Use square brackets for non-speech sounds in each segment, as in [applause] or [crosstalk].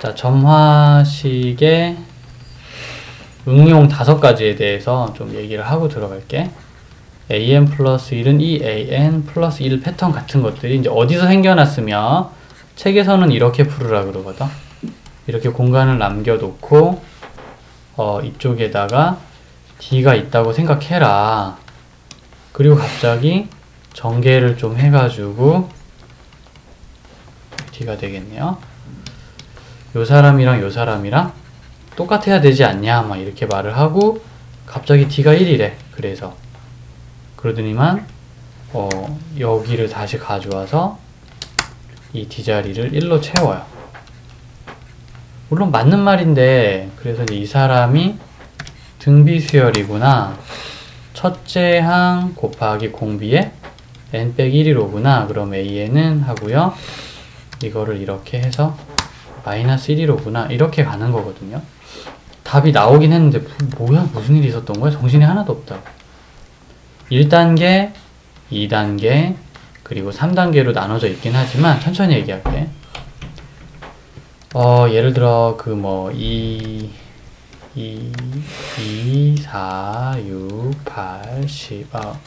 자, 점화식의 응용 다섯 가지에 대해서 좀 얘기를 하고 들어갈게. an 플러스 1은 이 an 플러스 1 패턴 같은 것들이 이제 어디서 생겨났으며 책에서는 이렇게 풀으라 그러거든. 이렇게 공간을 남겨놓고 어, 이쪽에다가 d가 있다고 생각해라. 그리고 갑자기 전개를 좀 해가지고 d가 되겠네요. 요 사람이랑 요 사람이랑 똑같아야 되지 않냐 막 이렇게 말을 하고 갑자기 d가 1이래. 그래서 그러더니만 어, 여기를 다시 가져와서 이 d 자리를 1로 채워요. 물론 맞는 말인데 그래서 이제 이 사람이 등비 수열이구나. 첫째 항 곱하기 공비에 n 빼기 1이 로구나. 그럼 a는 하고요. 이거를 이렇게 해서 마이너스 1이 로구나. 이렇게 가는 거거든요. 답이 나오긴 했는데 뭐야 무슨 일이 있었던 거야? 정신이 하나도 없다. 1단계, 2단계, 그리고 3단계로 나눠져 있긴 하지만 천천히 얘기할게. 어, 예를 들어 그 뭐 2, 2, 2, 4, 6, 8, 10, 아,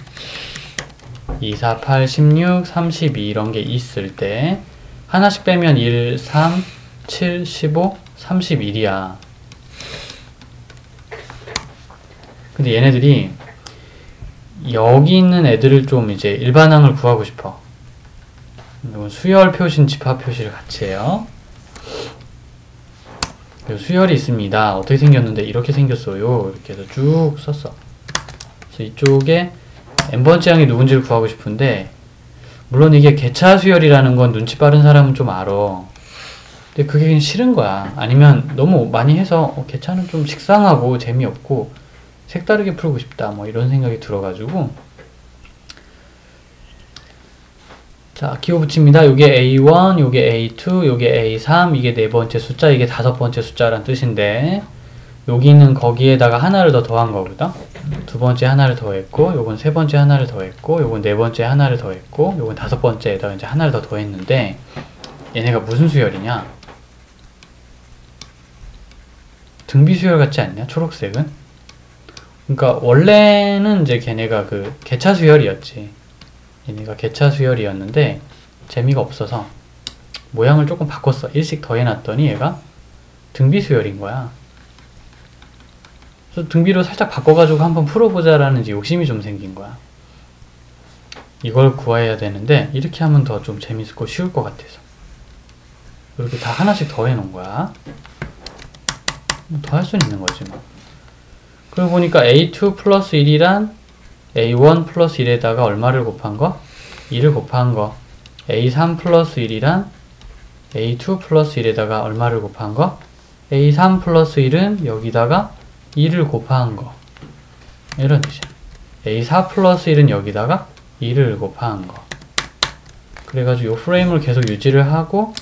2, 4, 8, 16, 32 이런 게 있을 때 하나씩 빼면 1, 3, 7, 15, 31이야. 근데 얘네들이 여기 있는 애들을 좀 이제 일반항을 구하고 싶어. 수열 표시는 집합 표시를 같이 해요. 수열이 있습니다. 어떻게 생겼는데 이렇게 생겼어요. 이렇게 해서 쭉 썼어. 그래서 이쪽에 n번째 항이 누군지를 구하고 싶은데 물론 이게 개차 수열이라는 건 눈치 빠른 사람은 좀 알아. 근데 그게 싫은 거야. 아니면 너무 많이 해서 어, 개차는 좀 식상하고 재미없고 색다르게 풀고 싶다. 뭐 이런 생각이 들어가지고 자, 기호 붙입니다. 요게 A1, 요게 A2, 요게 A3, 이게 네 번째 숫자, 이게 다섯 번째 숫자란 뜻인데 여기는 거기에다가 하나를 더 더한 거거든. 두 번째 하나를 더했고, 요건 세 번째 하나를 더했고, 요건 네 번째 하나를 더했고, 요건 다섯 번째에다가 이제 하나를 더 더했는데 얘네가 무슨 수열이냐? 등비 수열 같지 않냐? 초록색은? 그러니까 원래는 이제 걔네가 그 개차 수열이었지. 얘네가 개차 수열이었는데 재미가 없어서 모양을 조금 바꿨어. 일씩 더 해놨더니 얘가 등비 수열인 거야. 그래서 등비로 살짝 바꿔가지고 한번 풀어보자라는 욕심이 좀 생긴 거야. 이걸 구해야 되는데 이렇게 하면 더 좀 재밌고 쉬울 것 같아서 이렇게 다 하나씩 더 해놓은 거야. 뭐더할 수는 있는 거지 뭐. 그러고 보니까 a2 플러스 1이란 a1 플러스 1에다가 얼마를 곱한 거? 2를 곱한 거. a3 플러스 1이란 a2 플러스 1에다가 얼마를 곱한 거? a3 플러스 1은 여기다가 2를 곱한 거. 이런 뜻이야. a4 플러스 1은 여기다가 2를 곱한 거. 그래가지고 이 프레임을 계속 유지를 하고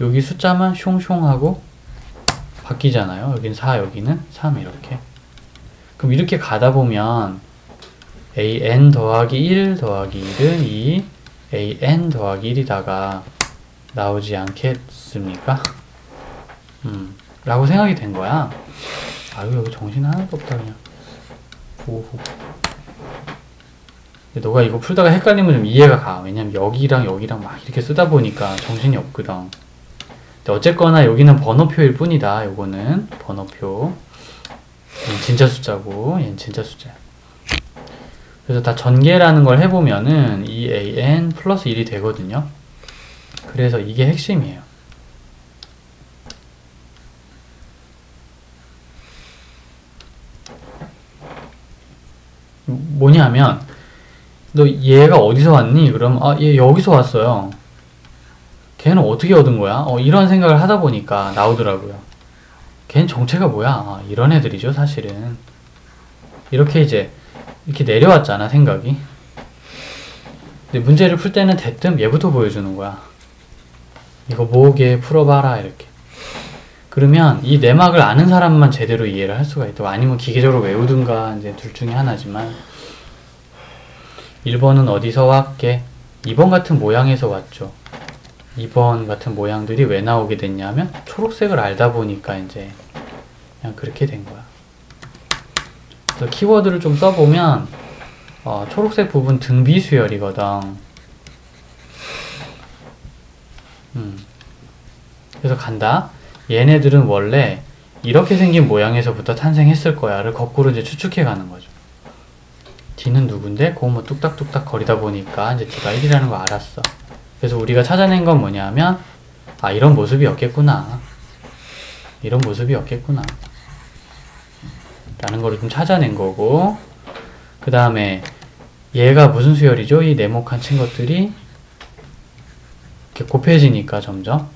여기 숫자만 숑숑 하고 바뀌잖아요. 여긴 4, 여기는 3 이렇게. 그럼 이렇게 가다 보면 an 더하기 1 더하기 1은 2 an 더하기 1이다가 나오지 않겠습니까? 음, 라고 생각이 된 거야. 아유, 여기 정신 하나도 없다, 그냥. 오호. 너가 이거 풀다가 헷갈리면 좀 이해가 가. 왜냐면 여기랑 여기랑 막 이렇게 쓰다 보니까 정신이 없거든. 근데 어쨌거나 여기는 번호표일 뿐이다. 요거는 번호표. 진짜 숫자고, 얘는 진짜 숫자야. 그래서 다 전개라는 걸 해보면은 2an 플러스 1이 되거든요. 그래서 이게 핵심이에요. 뭐냐면 너 얘가 어디서 왔니? 그럼 아 얘 여기서 왔어요. 걔는 어떻게 얻은 거야? 어 이런 생각을 하다 보니까 나오더라고요. 걔는 정체가 뭐야? 아, 이런 애들이죠 사실은. 이렇게 이제 이렇게 내려왔잖아 생각이. 근데 문제를 풀 때는 대뜸 얘부터 보여주는 거야. 이거 뭐게 풀어봐라 이렇게. 그러면 이 내막을 아는 사람만 제대로 이해를 할 수가 있고 아니면 기계적으로 외우든가 이제 둘 중에 하나지만 1번은 어디서 왔게? 2번 같은 모양에서 왔죠. 2번 같은 모양들이 왜 나오게 됐냐면 초록색을 알다 보니까 이제 그냥 그렇게 된 거야. 그래서 키워드를 좀 써보면 어, 초록색 부분 등비 수열이거든. 음. 그래서 간다. 얘네들은 원래 이렇게 생긴 모양에서부터 탄생했을 거야를 거꾸로 이제 추측해 가는 거죠. D는 누군데? 그거 뭐 뚝딱뚝딱 거리다 보니까 이제 D가 1이라는 거 알았어. 그래서 우리가 찾아낸 건 뭐냐면 아 이런 모습이었겠구나. 이런 모습이었겠구나. 라는 거를 좀 찾아낸 거고 그 다음에 얘가 무슨 수열이죠? 이 네모칸 친 것들이 이렇게 곱해지니까 점점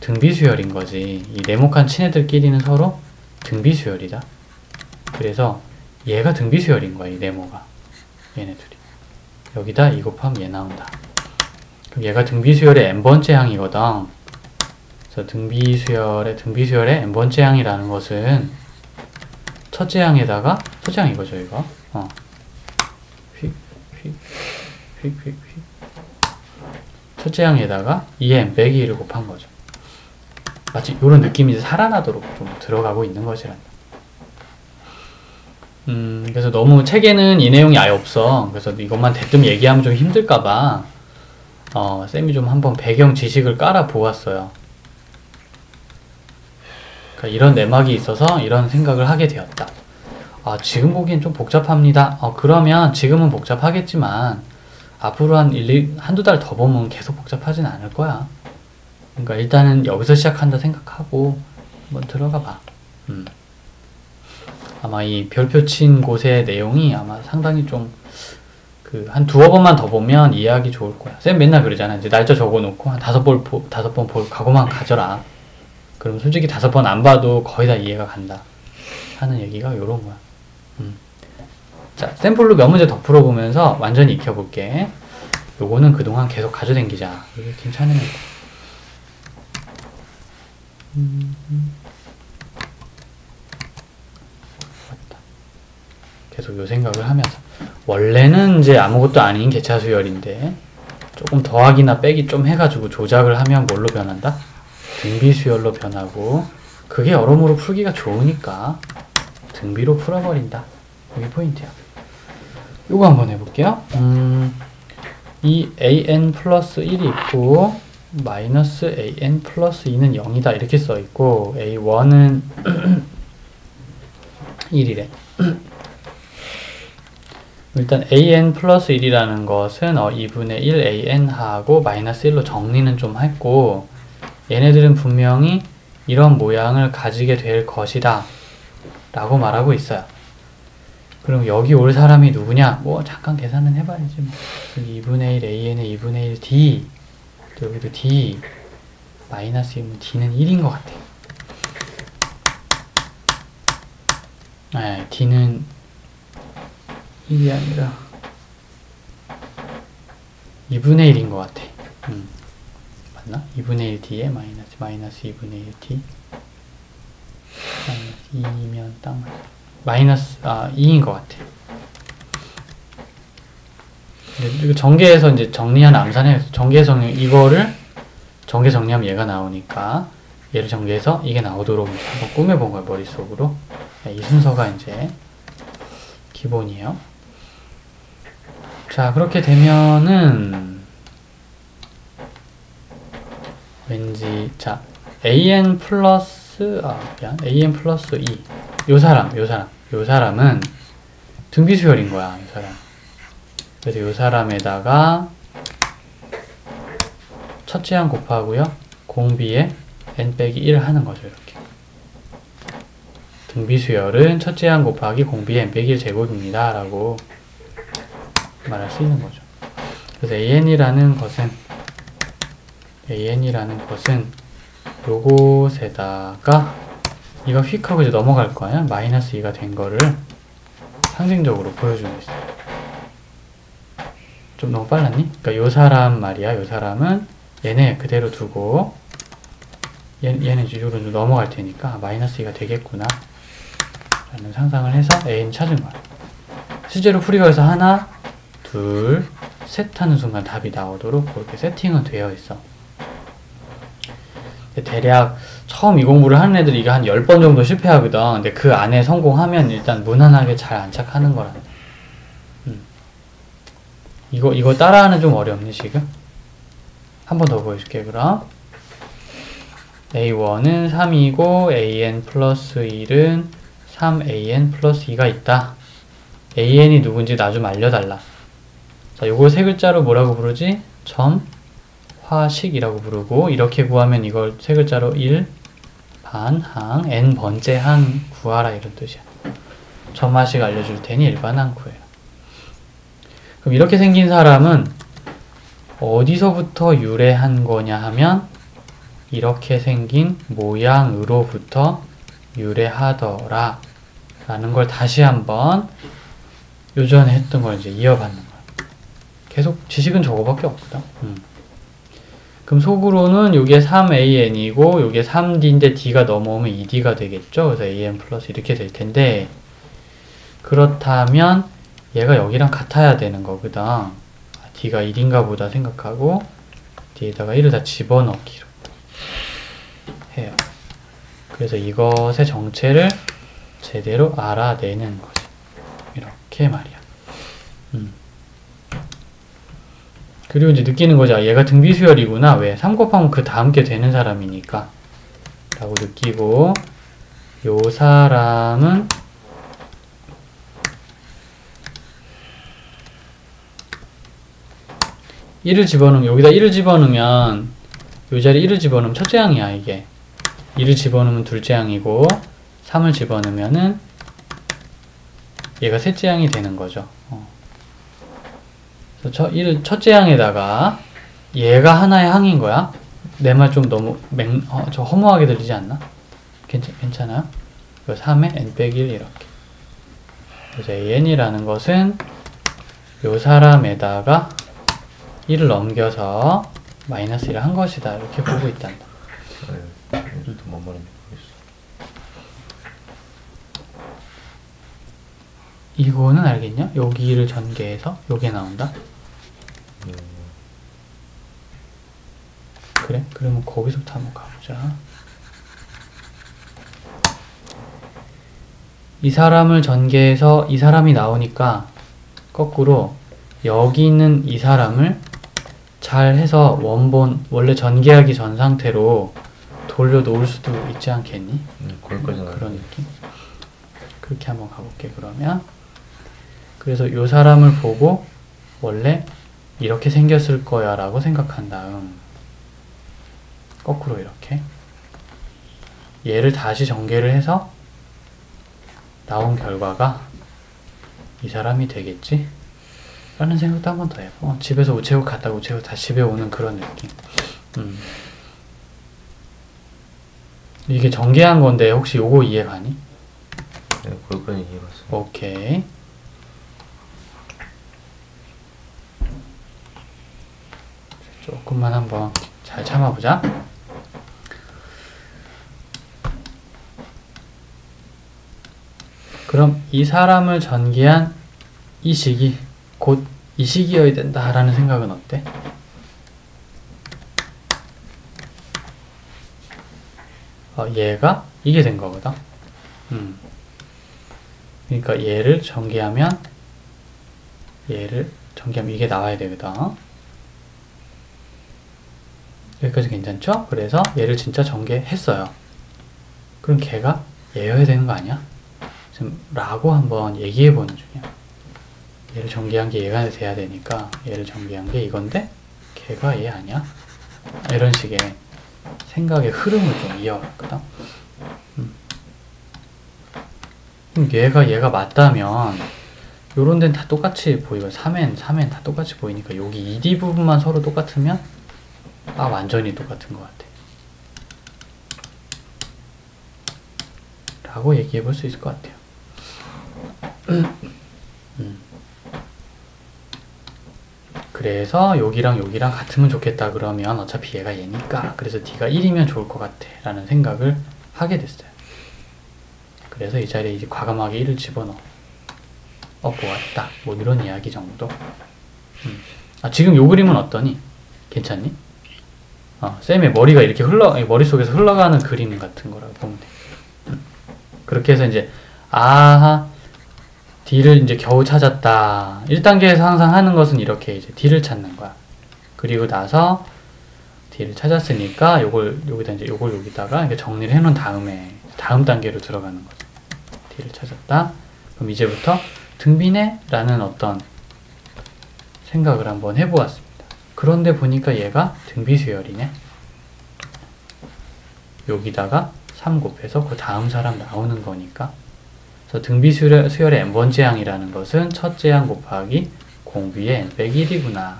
등비수열인 거지. 이 네모칸 친 애들끼리는 서로 등비수열이다. 그래서 얘가 등비수열인 거야, 이 네모가. 얘네들이. 여기다 이 곱하면 얘 나온다. 얘가 등비수열의 n번째 항이거든. 그래서 등비수열의 등비수열의 n번째 항이라는 것은 첫째 항에다가 첫째 항 이거죠, 이거. 어. 휙, 휙, 휙, 휙, 휙. 첫째 항에다가 2n 빼기 1을 곱한 거죠. 마치 이런 느낌이 살아나도록 좀 들어가고 있는 것이란다. 음, 그래서 너무 책에는 이 내용이 아예 없어. 그래서 이것만 대뜸 얘기하면 좀 힘들까봐, 어, 쌤이 좀 한번 배경 지식을 깔아 보았어요. 그러니까 이런 내막이 있어서 이런 생각을 하게 되었다. 아, 지금 보기엔 좀 복잡합니다. 어, 그러면 지금은 복잡하겠지만, 앞으로 한 1, 한두 달 더 보면 계속 복잡하진 않을 거야. 그러니까 일단은 여기서 시작한다 생각하고 한번 들어가 봐. 음. 아마 이 별표 친 곳의 내용이 아마 상당히 좀 그 한 두어 번만 더 보면 이해하기 좋을 거야. 쌤 맨날 그러잖아. 이제 날짜 적어놓고 한 다섯 번 보, 다섯 번 볼 각오만 가져라. 그럼 솔직히 다섯 번 안 봐도 거의 다 이해가 간다. 하는 얘기가 요런 거야. 음. 자, 샘플로 몇 문제 더 풀어보면서 완전히 익혀볼게. 요거는 그동안 계속 가져댕기자. 이게 괜찮은 거. 음, 음. 계속 요 생각을 하면서 원래는 이제 아무것도 아닌 개차 수열인데 조금 더하기나 빼기 좀 해가지고 조작을 하면 뭘로 변한다? 등비 수열로 변하고 그게 여러모로 풀기가 좋으니까 등비로 풀어버린다. 여기 포인트야. 요거 한번 해볼게요. 음, 이 an 플러스 1이 있고 마이너스 an 플러스 2는 0이다 이렇게 써 있고 a1은 1이래. 일단 an 플러스 1이라는 것은 어, 2분의 1 an 하고 마이너스 1로 정리는 좀 했고 얘네들은 분명히 이런 모양을 가지게 될 것이다 라고 말하고 있어요. 그럼 여기 올 사람이 누구냐? 뭐 잠깐 계산은 해봐야지 뭐. 2분의 1 an에 2분의 1 d 또 여기도 d 마이너스 1은 d는 1인 것 같아. 네, d는 1이 아니라 2분의 1인 것 같아. 음. 맞나? 2분의 1 d에 마이너스 마이너스 2분의 1 d 마이너스 2면 딱 맞아. 마이너스 아 2인 것 같아. 그리고 전개해서 이제 정리한 암산해 전개 정리 이거를 전개 정리하면 얘가 나오니까 얘를 전개해서 이게 나오도록 한번 꾸며본 거야 머릿속으로 네, 이 순서가 이제 기본이에요. 자 그렇게 되면은 왠지 자 an 플러스 아 미안. An 플러스 2 요 사람 요 사람. 요 사람은 등비수열인 거야 이 사람. 그래서 요 사람에다가 첫째 항 곱하고요. 공비에 n 빼기 1 하는 거죠 이렇게. 등비수열은 첫째 항 곱하기 공비에 n 빼기 1 제곱입니다 라고 말할 수 있는 거죠 그래서 an이라는 것은 an이라는 것은 요곳에다가 이거 휙 하고 이제 넘어갈 거야. 마이너스 2가 된 거를 상징적으로 보여주고 있어. 좀 너무 빨랐니? 그러니까 요 사람 말이야. 요 사람은 얘네 그대로 두고 얘, 얘는 이쪽으로 넘어갈 테니까 마이너스 2가 되겠구나 라는 상상을 해서 a는 찾은 거야. 실제로 풀이가에서 하나, 둘, 셋 하는 순간 답이 나오도록 그렇게 세팅은 되어 있어. 대략 처음 이 공부를 하는 애들이 이거 한 10번 정도 실패하거든. 근데 그 안에 성공하면 일단 무난하게 잘 안착하는 거라. 음. 이거, 이거 따라하는 좀 어렵니, 지금? 한 번 더 보여줄게, 그럼. A1은 3이고, AN 플러스 1은 3AN 플러스 2가 있다. AN이 누군지 나 좀 알려달라. 자, 요걸 세 글자로 뭐라고 부르지? 점, 화식이라고 부르고, 이렇게 구하면 이걸 세 글자로 1, 반, 항, n 번째 항 구하라 이런 뜻이야. 점화식 알려줄 테니 일반 항 구해라. 그럼 이렇게 생긴 사람은 어디서부터 유래한 거냐 하면 이렇게 생긴 모양으로부터 유래하더라 라는 걸 다시 한번 요전에 했던 걸 이제 이어받는 거야. 계속 지식은 저거밖에 없거든. 음. 그럼 속으로는 요게 3an이고 요게 3d인데 d가 넘어오면 2d가 되겠죠. 그래서 an 플러스 이렇게 될 텐데 그렇다면 얘가 여기랑 같아야 되는 거거든. 아, d가 1인가 보다 생각하고 뒤에다가 1을 다 집어넣기로 해요. 그래서 이것의 정체를 제대로 알아내는 거지. 이렇게 말이야. 그리고 이제 느끼는 거죠. 아, 얘가 등비수열이구나. 왜? 3 곱하면 그 다음 게 되는 사람이니까. 라고 느끼고, 요 사람은 (1을) 집어넣으면 여기다 (1을) 집어넣으면 요 자리 (1을) 집어넣으면 첫째 항이야 이게 2를 집어넣으면 둘째 항이고 3을 집어넣으면은 얘가 셋째 항이 되는 거죠. 어. 첫, 1, 첫째 항에다가 얘가 하나의 항인 거야. 내 말 좀 너무 맹, 어, 저 허무하게 들리지 않나? 괜찮, 괜찮아요? 3에 n 빼기 1 이렇게. 그래서 an이라는 것은 요 사람에다가 1을 넘겨서 마이너스 1을 한 것이다. 이렇게 보고 있단다. 네, 또뭔 말인지 모르겠어. 이거는 알겠냐? 여기를 전개해서 요게 나온다. 음, 그래? 그러면 거기서부터 한번 가보자. 이 사람을 전개해서 이 사람이 나오니까 거꾸로 여기 있는 이 사람을 잘 해서 원본 원래 전개하기 전 상태로 돌려 놓을 수도 있지 않겠니? 음, 그런. 느낌? 그렇게 한번 가볼게 그러면 그래서 요 사람을 보고 원래 이렇게 생겼을 거야 라고 생각한 다음 거꾸로 이렇게 얘를 다시 전개를 해서 나온 결과가 이 사람이 되겠지? 라는 생각도 한 번 더 해봐 어, 집에서 우체국 갔다가 우체국 다시 집에 오는 그런 느낌 음. 이게 전개한 건데 혹시 요거 이해 가니? 네, 거기까지 이해갔어. 오케이. 조금만 한번 잘 참아보자. 그럼 이 사람을 전개한 이 시기, 곧 이 시기여야 된다라는 생각은 어때? 어, 얘가 이게 된 거거든. 음. 그러니까 얘를 전개하면 얘를 전개하면 이게 나와야 되거든. 여기까지 괜찮죠? 그래서 얘를 진짜 전개했어요. 그럼 걔가 얘여야 되는 거 아니야? 지금 라고 한번 얘기해 보는 중이야. 얘를 전개한 게 얘가 돼야 되니까 얘를 전개한 게 이건데 걔가 얘 아니야? 이런 식의 생각의 흐름을 좀 이어갔거든. 그럼 얘가 얘가 맞다면 요런 데는 다 똑같이 보이고 3엔 3엔 다 똑같이 보이니까 여기 2D 부분만 서로 똑같으면 아 완전히 똑같은 것 같아 라고 얘기해 볼 수 있을 것 같아요 [clears throat] 음. 그래서 여기랑 여기랑 같으면 좋겠다 그러면 어차피 얘가 얘니까 그래서 D가 1이면 좋을 것 같아 라는 생각을 하게 됐어요 그래서 이 자리에 이제 과감하게 1을 집어넣어 어 보았다 뭐 이런 이야기 정도 음. 아 지금 요 그림은 어떠니? 괜찮니? 어, 쌤의 머리가 이렇게 흘러 머릿속에서 흘러가는 그림 같은 거라고 보면 돼. 음. 그렇게 해서 이제 아 D를 이제 겨우 찾았다. 1단계에서 항상 하는 것은 이렇게 이제 D를 찾는 거야. 그리고 나서 D를 찾았으니까 요걸 여기다 이제 요걸 여기다가 이렇게 정리를 해 놓은 다음에 다음 단계로 들어가는 거죠. D를 찾았다. 그럼 이제부터 등비네? 라는 어떤 생각을 한번 해보았습니다. 그런데 보니까 얘가 등비수열이네. 여기다가 3 곱해서 그 다음 사람 나오는 거니까. 그래서 등비수열의 n번째 항이라는 것은 첫째 항 곱하기 공비의 n 빼기 1이구나.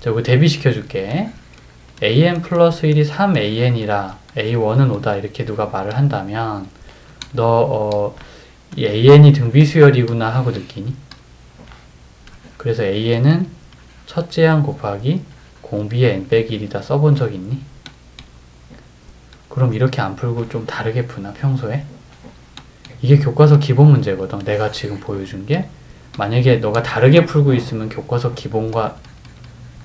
자, 이거 대비시켜 줄게. an 플러스 1이 3an이라 a1은 오다 이렇게 누가 말을 한다면 너 어, 이 an이 등비수열이구나 하고 느끼니? 그래서 an은 첫째 항 곱하기 공비의 n 빼기 1이다 써본 적 있니? 그럼 이렇게 안 풀고 좀 다르게 푸나 평소에? 이게 교과서 기본 문제거든. 내가 지금 보여준 게 만약에 너가 다르게 풀고 있으면 교과서 기본과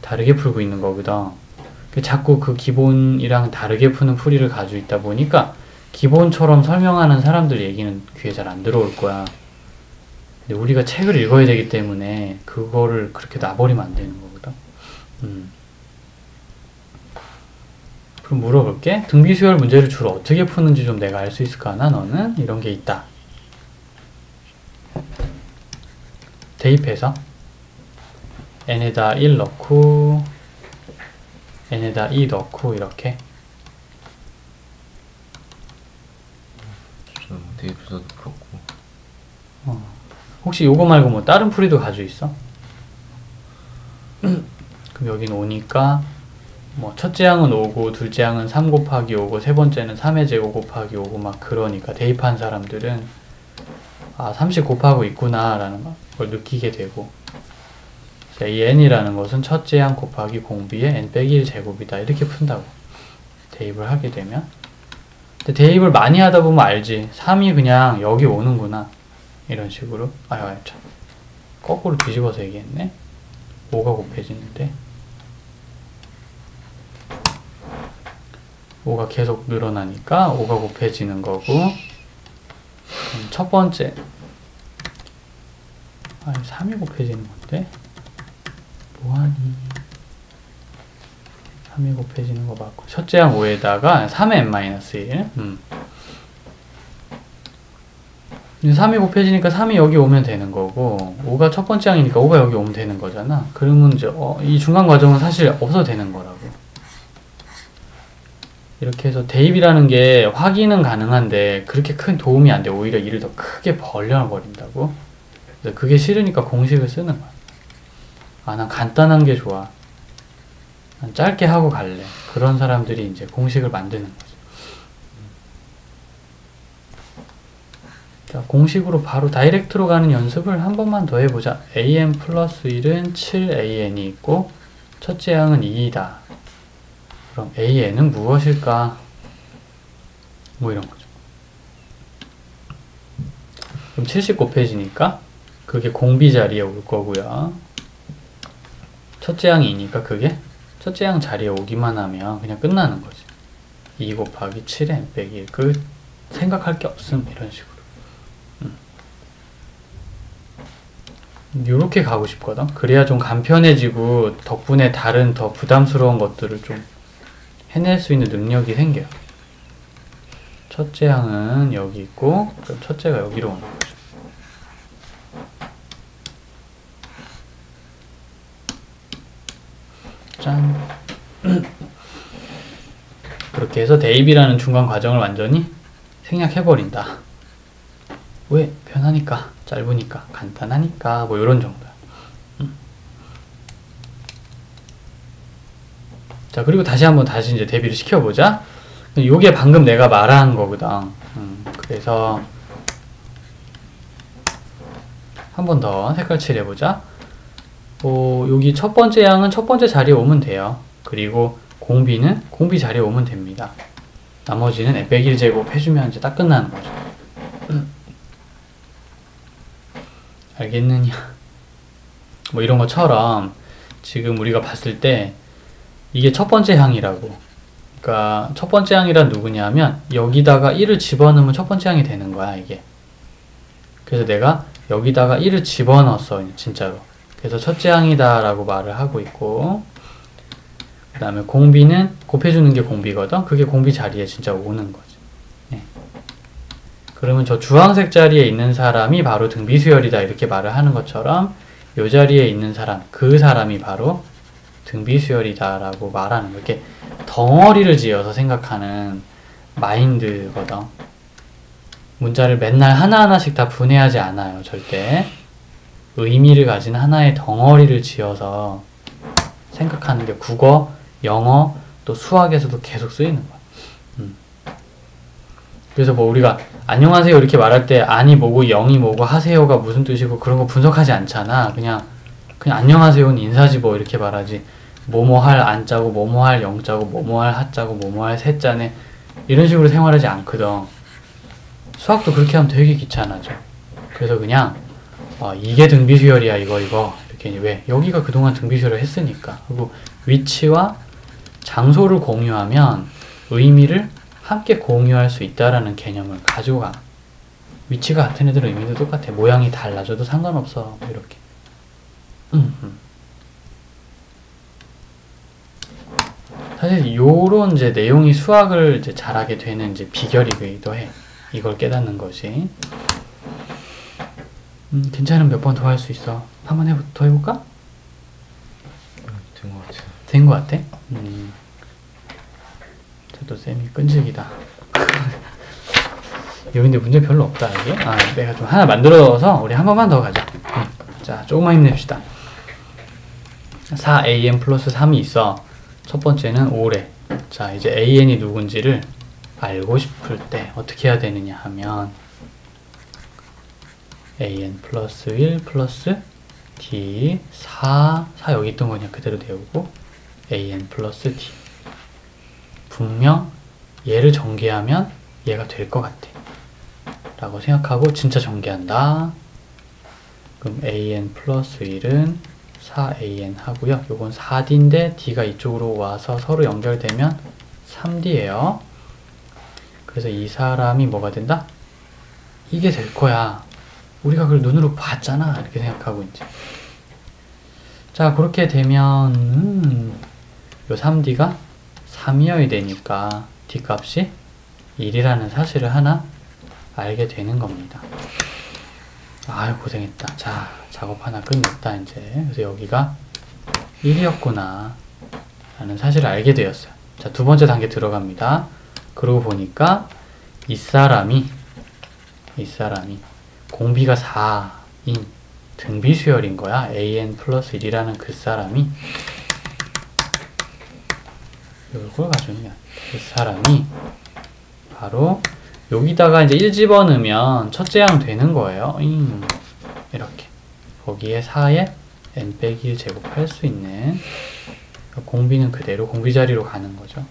다르게 풀고 있는 거거든. 자꾸 그 기본이랑 다르게 푸는 풀이를 가지고 있다 보니까 기본처럼 설명하는 사람들 얘기는 귀에 잘 안 들어올 거야. 근데 우리가 책을 읽어야 되기 때문에 그거를 그렇게 놔버리면 안 되는 거거든. 음. 그럼 물어볼게. 등비수열 문제를 주로 어떻게 푸는지 좀 내가 알 수 있을까 나 너는 이런 게 있다. 대입해서 n에다 1 넣고 n에다 2 넣고 이렇게 좀 대입해서도 그렇고 어. 혹시 요거 말고 뭐 다른 풀이도 가지고 있어? [clears throat] 그럼 여긴 오니까 뭐 첫째 항은 5고 둘째 항은 3 곱하기 5고 세 번째는 3의 제곱 곱하기 5고 막 그러니까 대입한 사람들은 아 30 곱하고 있구나 라는 걸 느끼게 되고. 자, 이 n이라는 것은 첫째 항 곱하기 공비의 n 빼기 1 제곱이다. 이렇게 푼다고. 대입을 하게 되면. 근데 대입을 많이 하다 보면 알지. 3이 그냥 여기 오는구나 이런 식으로. 아유 아유 참. 거꾸로 뒤집어서 얘기했네. 5가 곱해지는데? 5가 계속 늘어나니까 5가 곱해지는 거고? 음, 첫 번째. 아니 3이 곱해지는 건데? 뭐하니? 3이 곱해지는 거 맞고. 첫째 항 5에다가 3의 n-1 음. 3이 곱해지니까 3이 여기 오면 되는 거고 5가 첫 번째 항이니까 5가 여기 오면 되는 거잖아. 그러면 이제 어, 이 중간 과정은 사실 없어도 되는 거라고. 이렇게 해서 대입이라는 게 확인은 가능한데 그렇게 큰 도움이 안 돼. 오히려 일을 더 크게 벌려버린다고. 그래서 그게 싫으니까 공식을 쓰는 거야. 아 난 간단한 게 좋아. 난 짧게 하고 갈래. 그런 사람들이 이제 공식을 만드는 거지 자, 공식으로 바로 다이렉트로 가는 연습을 한 번만 더 해보자. an 플러스 1은 7an이 있고 첫째 항은 2이다. 그럼 an은 무엇일까? 뭐 이런 거죠. 그럼 70 곱해지니까 그게 공비 자리에 올 거고요. 첫째 항이 2니까 그게 첫째 항 자리에 오기만 하면 그냥 끝나는 거지. 2 곱하기 7n 빼기 1. 그 생각할 게 없음 이런 식으로. 요렇게 가고 싶거든. 그래야 좀 간편해지고 덕분에 다른 더 부담스러운 것들을 좀 해낼 수 있는 능력이 생겨요. 첫째 항은 여기 있고 그럼 첫째가 여기로 오는 거죠. 짠. 그렇게 해서 대입이라는 중간 과정을 완전히 생략해버린다. 왜? 편하니까, 짧으니까, 간단하니까, 뭐 이런 정도야. 음. 자, 그리고 다시 한번 다시 이제 대비를 시켜보자. 요게 방금 내가 말한 거거든. 음, 그래서 한 번 더 색깔 칠해보자. 어, 여기 첫 번째 양은 첫 번째 자리에 오면 돼요. 그리고 공비는 공비 자리에 오면 됩니다. 나머지는 n 1 제곱 해주면 이제 딱 끝나는 거죠. 알겠느냐? 뭐 이런 것처럼 지금 우리가 봤을 때 이게 첫 번째 항이라고 그러니까 첫 번째 항이란 누구냐면 여기다가 1을 집어넣으면 첫 번째 항이 되는 거야 이게. 그래서 내가 여기다가 1을 집어넣었어 진짜로. 그래서 첫째 항이다 라고 말을 하고 있고 그 다음에 공비는 곱해주는 게 공비거든. 그게 공비 자리에 진짜 오는 거지. 네. 그러면 저 주황색 자리에 있는 사람이 바로 등비수열이다 이렇게 말을 하는 것처럼 이 자리에 있는 사람 그 사람이 바로 등비수열이다라고 말하는 거. 이렇게 덩어리를 지어서 생각하는 마인드거든. 문자를 맨날 하나하나씩 다 분해하지 않아요, 절대. 의미를 가진 하나의 덩어리를 지어서 생각하는 게 국어, 영어, 또 수학에서도 계속 쓰이는 거야. 음. 그래서 뭐 우리가 안녕하세요 이렇게 말할 때 아니 뭐고 영이 뭐고 하세요가 무슨 뜻이고 그런 거 분석하지 않잖아. 그냥 그냥 안녕하세요는 인사지 뭐 이렇게 말하지. 뭐뭐 할 안자고 뭐뭐 할 영자고 뭐뭐 할 하자고 뭐뭐 할 세자네 이런 식으로 생활하지 않거든. 수학도 그렇게 하면 되게 귀찮아져. 그래서 그냥 어, 이게 등비수열이야 이거 이거 이렇게 왜 여기가 그동안 등비수열을 했으니까 그리고 위치와 장소를 공유하면 의미를 함께 공유할 수 있다라는 개념을 가지고 가. 위치가 같은 애들은 의미도 똑같아. 모양이 달라져도 상관없어. 뭐 이렇게. 음, 음. 사실 요런 이제 내용이 수학을 이제 잘하게 되는 이제 비결이기도 해. 이걸 깨닫는 것이. 음, 괜찮으면 몇번 더 할 수 있어. 한 번 해, 더 해볼까? 된 것 같아요. 된것 같아? 음. 저도 쌤이 끈질기다. [laughs] 여기 근데 문제 별로 없다, 이게. 아, 내가 좀 하나 만들어서 우리 한 번만 더 가자. 음. 자, 조금만 힘냅시다. 4an 플러스 3이 있어. 첫 번째는 5래. 자, 이제 an이 누군지를 알고 싶을 때 어떻게 해야 되느냐 하면 an 플러스 1 플러스 d 4, 4 여기 있던 거 그냥 그대로 내우고 an 플러스 d 분명 얘를 전개하면 얘가 될 것 같아. 라고 생각하고 진짜 전개한다. 그럼 an 플러스 1은 4an 하고요. 요건 4d인데 d가 이쪽으로 와서 서로 연결되면 3d예요. 그래서 이 사람이 뭐가 된다? 이게 될 거야. 우리가 그걸 눈으로 봤잖아. 이렇게 생각하고 이제 자 그렇게 되면 음, 요 3D가 3이어야 되니까 D 값이 1이라는 사실을 하나 알게 되는 겁니다. 아유 고생했다. 자 작업 하나 끝냈다 이제. 그래서 여기가 1이었구나 라는 사실을 알게 되었어요. 자 두 번째 단계 들어갑니다. 그러고 보니까 이 사람이 이 사람이 공비가 4인 등비 수열인 거야. an 플러스 1이라는 그 사람이 이걸 가져오면 그 사람이 바로 여기다가 이제 1 집어넣으면 첫째 항 되는 거예요. 잉. 이렇게 거기에 4에 n 빼기 1 제곱할 수 있는 공비는 그대로 공비 자리로 가는 거죠.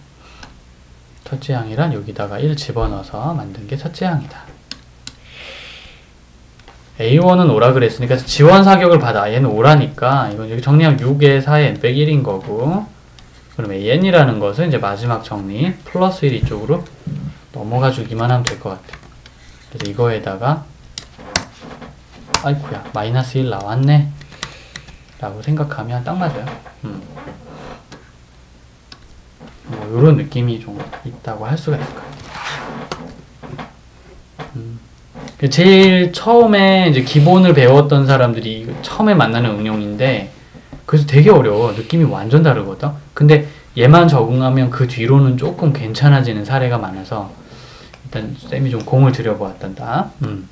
첫째 항이란 여기다가 1 집어넣어서 만든 게 첫째 항이다. A1은 오라 그랬으니까 지원 사격을 받아. 얘는 오라니까 이건 여기 정리하면 6에 4에 n 빼기 1인 거고 그럼 AN이라는 것은 이제 마지막 정리 플러스 1 이쪽으로 넘어가 주기만 하면 될 것 같아. 그래서 이거에다가 아이쿠야 마이너스 1 나왔네 라고 생각하면 딱 맞아요. 음. 뭐 이런 느낌이 좀 있다고 할 수가 있을 것 같아요. 음. 제일 처음에 이제 기본을 배웠던 사람들이 처음에 만나는 응용인데 그래서 되게 어려워. 느낌이 완전 다르거든. 근데 얘만 적응하면 그 뒤로는 조금 괜찮아지는 사례가 많아서 일단 쌤이 좀 공을 들여보았단다. 음.